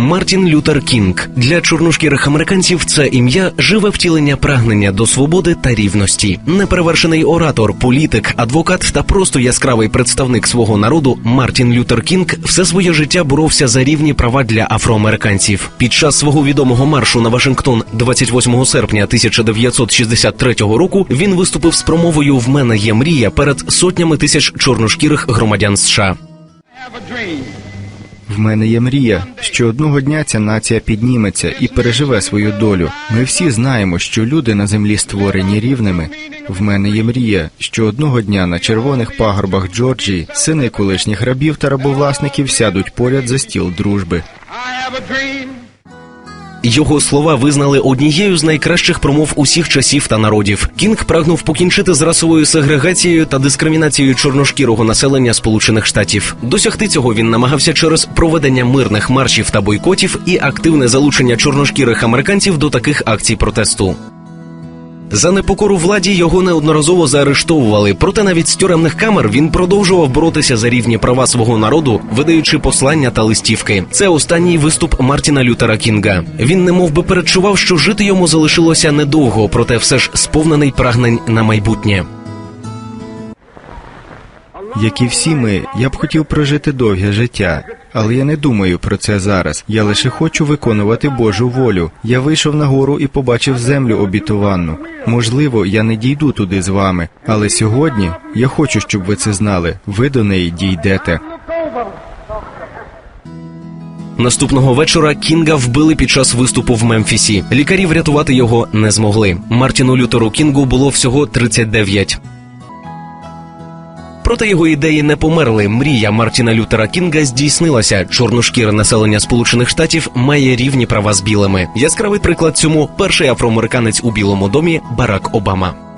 Мартін Лютер Кінг для чорношкірих американців це ім'я живе втілення прагнення до свободи та рівності. Неперевершений оратор, політик, адвокат та просто яскравий представник свого народу Мартін Лютер Кінг все своє життя боровся за рівні права для афроамериканців. Під час свого відомого маршу на Вашингтон 28 серпня 1963 року він виступив з промовою В мене є мрія перед сотнями тисяч чорношкірих громадян США. В мене є мрія, що одного дня ця нація підніметься і переживе свою долю. Ми всі знаємо, що люди на землі створені рівними. В мене є мрія, що одного дня на червоних пагорбах Джорджії сини колишніх рабів та рабовласників сядуть поряд за стіл дружби. Його слова визнали однією з найкращих промов усіх часів та народів. Кінг прагнув покінчити з расовою сегрегацією та дискримінацією чорношкірого населення Сполучених Штатів. Досягти цього він намагався через проведення мирних маршів та бойкотів і активне залучення чорношкірих американців до таких акцій протесту. За непокору владі його неодноразово заарештовували, проте навіть з тюремних камер він продовжував боротися за рівні права свого народу, видаючи послання та листівки. Це останній виступ Мартіна Лютера Кінга. Він немов би передчував, що жити йому залишилося недовго, проте все ж сповнений прагнень на майбутнє. Як і всі ми, я б хотів прожити довге життя, але я не думаю про це зараз. Я лише хочу виконувати Божу волю. Я вийшов на гору і побачив землю обітованну. Можливо, я не дійду туди з вами, але сьогодні я хочу, щоб ви це знали. Ви до неї дійдете. Наступного вечора Кінга вбили під час виступу в Мемфісі. Лікарі врятувати його не змогли. Мартіну Лютеру Кінгу було всього 39. Проте його ідеї не померли. Мрія Мартіна Лютера Кінга здійснилася. Чорношкіре населення Сполучених Штатів має рівні права з білими. Яскравий приклад цьому перший афроамериканець у Білому домі Барак Обама.